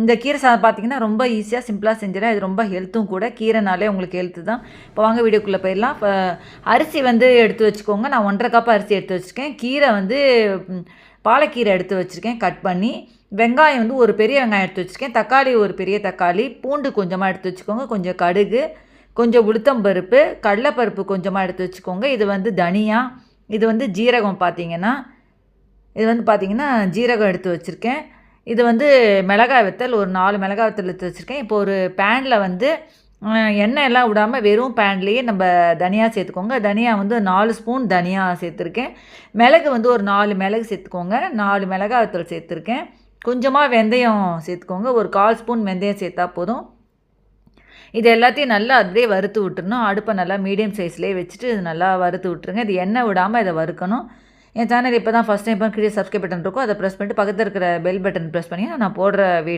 இந்த கீரை சாதம் பார்த்தீங்கன்னா ரொம்ப ஈஸியாக சிம்பிளாக செஞ்சிடலாம் இது ரொம்ப ஹெல்த்தும் கூட. கீரைனாலே உங்களுக்கு ஹெல்த்து தான். இப்போ வாங்க வீடியோக்குள்ளே போயிடலாம். இப்போ அரிசி வந்து எடுத்து வச்சுக்கோங்க. நான் ஒன்றரை கப் அரிசி எடுத்து வச்சுருக்கேன். கீரை வந்து பாலக்கீரை எடுத்து வச்சுருக்கேன். கட் பண்ணி வெங்காயம் வந்து ஒரு பெரிய வெங்காயம் எடுத்து வச்சுருக்கேன். தக்காளி ஒரு பெரிய தக்காளி. பூண்டு கொஞ்சமாக எடுத்து வச்சுக்கோங்க. கொஞ்சம் கடுகு கொஞ்சம் உளுத்தம்பருப்பு கடலைப்பருப்பு கொஞ்சமாக எடுத்து வச்சுக்கோங்க. இது வந்து தனியா இது வந்து ஜீரகம் பார்த்தீங்கன்னா இது வந்து பார்த்தீங்கன்னா ஜீரகம் எடுத்து வச்சுருக்கேன். இது வந்து மிளகாய் வத்தல் ஒரு நாலு மிளகாய் வத்தல் எடுத்து வச்சுருக்கேன். இப்போ ஒரு பேனில் வந்து எண்ணெய் எல்லாம் விடாமல் வெறும் பேன்லேயே நம்ம தனியாக சேர்த்துக்கோங்க. தனியா வந்து நாலு ஸ்பூன் தனியாக சேர்த்துருக்கேன். மிளகு வந்து ஒரு நாலு மிளகு சேர்த்துக்கோங்க. நாலு மிளகாய் வத்தல் சேர்த்துருக்கேன். கொஞ்சமாக வெந்தயம் சேர்த்துக்கோங்க. ஒரு கால் ஸ்பூன் வெந்தயம் சேர்த்தா போதும். இது எல்லாத்தையும் நல்லா அப்படியே வறுத்து விட்டுருணும் அடுப்பை நல்லா மீடியம் சைஸ்லேயே வச்சுட்டு இது நல்லா வறுத்து விட்டுருங்க. இது எண்ணெய் விடாமல் இதை வறுக்கணும். என் சேனல் இப்போ தான் ஃபஸ்ட் டைம் கீழே சப்ஸ்கிரைப் பட்டன் இருக்கும். அதை ப்ரெஸ் பண்ணிட்டு பக்கத்தில் இருக்கிற பெல் பட்டன் ப்ரெஸ் பண்ணி நான் போடுற வீடியோ